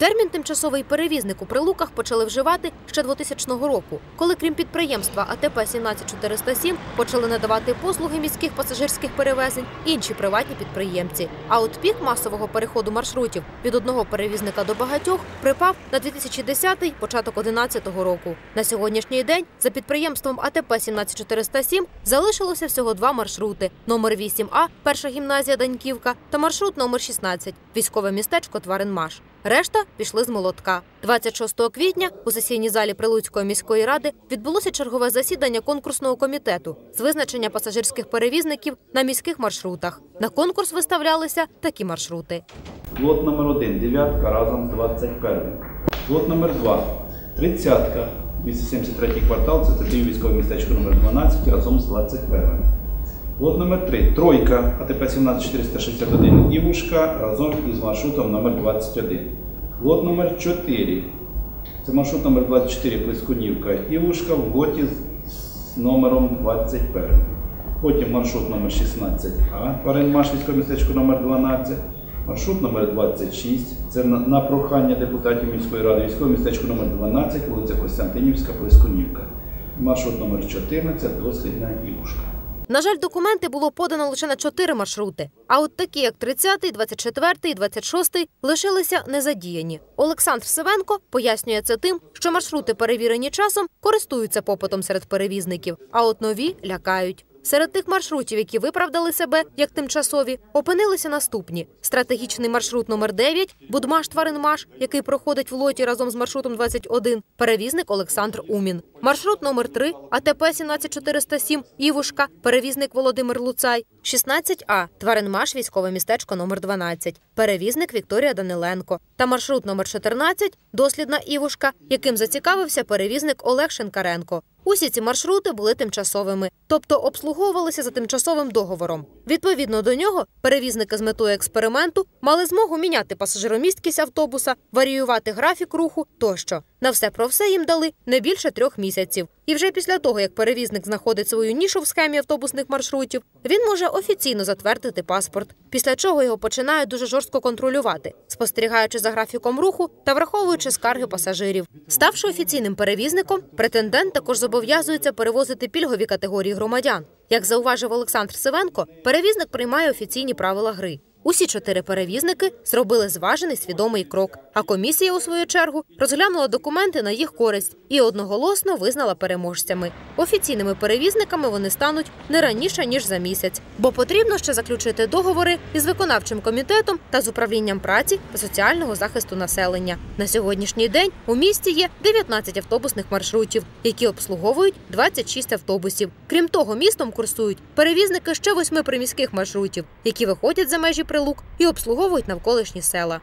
Термін тимчасовий перевізник у прилуках почали вживати ще 2000 року, коли крім підприємства АТП 17407 почали надавати послуги міських пасажирських перевезень інші приватні підприємці. А от пік масового переходу маршрутів від одного перевізника до багатьох припав на 2010-й, початок 11-го року. На сьогоднішній день за підприємством АТП 17407 залишилося всього два маршрути: номер 8А, перша гімназія Даньківка та маршрут номер 16 військове містечко Тваринмаш. Решта пішли з молотка. 26 квітня у сесійній залі Прилуцької міської ради відбулося чергове засідання конкурсного комітету з визначення пасажирських перевізників на міських маршрутах. На конкурс виставлялися такі маршрути. Лот номер 1 дев'ятка разом з 21. Лот номер 2 тридцятка, 273 квартал, це тоді військове містечко номер 12 разом з 21. Лот номер 3 тройка, АТП 17461 Івушка разом із маршрутом номер 21. Лот номер 4 це маршрут номер 24 Плескунівка Івушка в готі з номером 21. Потім маршрут номер 16А, Паренмаш, військове містечко номер 12. Маршрут номер 26. Це на, прохання депутатів міської ради. Військове містечко номер 12, вулиця Костянтинівська, Плескунівка. Маршрут номер 14, дослідна Івушка. На жаль, документи було подано лише на чотири маршрути. А от такі, як 30, 24 і 26, лишилися незадіяні. Олександр Севенко пояснює це тим, що маршрути, перевірені часом, користуються попитом серед перевізників, а от нові лякають. Серед тих маршрутів, які виправдали себе як тимчасові, опинилися наступні: стратегічний маршрут номер 9 Будмаш Тваринмаш, який проходить в лоті разом з маршрутом 21, перевізник Олександр Умін. Маршрут номер 3 АТП 17407 Івушка, перевізник Володимир Луцай. 16А Тваринмаш, військове містечко номер 12, перевізник Вікторія Даниленко. Та маршрут номер 14 Дослідна Івушка, яким зацікавився перевізник Олег Шенкаренко. Усі ці маршрути були тимчасовими, тобто обслуговувалися за тимчасовим договором. Відповідно до нього, перевізники з метою експерименту мали змогу міняти пасажиромісткість автобуса, варіювати графік руху тощо. На все про все їм дали не більше трьох місяців. І вже після того, як перевізник знаходить свою нішу в схемі автобусних маршрутів, він може офіційно затвердити паспорт, після чого його починають дуже жорстко контролювати, спостерігаючи за графіком руху та враховуючи скарги пасажирів. Ставши офіційним перевізником, претендент також зобов'язується перевозити пільгові категорії громадян. Як зауважив Олександр Сивенко, перевізник приймає офіційні правила гри. Усі чотири перевізники зробили зважений свідомий крок. А комісія, у свою чергу, розглянула документи на їх користь і одноголосно визнала переможцями. Офіційними перевізниками вони стануть не раніше ніж за місяць, бо потрібно ще заключити договори із виконавчим комітетом та з управлінням праці та соціального захисту населення. На сьогоднішній день у місті є 19 автобусних маршрутів, які обслуговують 26 автобусів. Крім того, містом курсують перевізники ще восьми приміських маршрутів, які виходять за межі прилук і обслуговують навколишні села.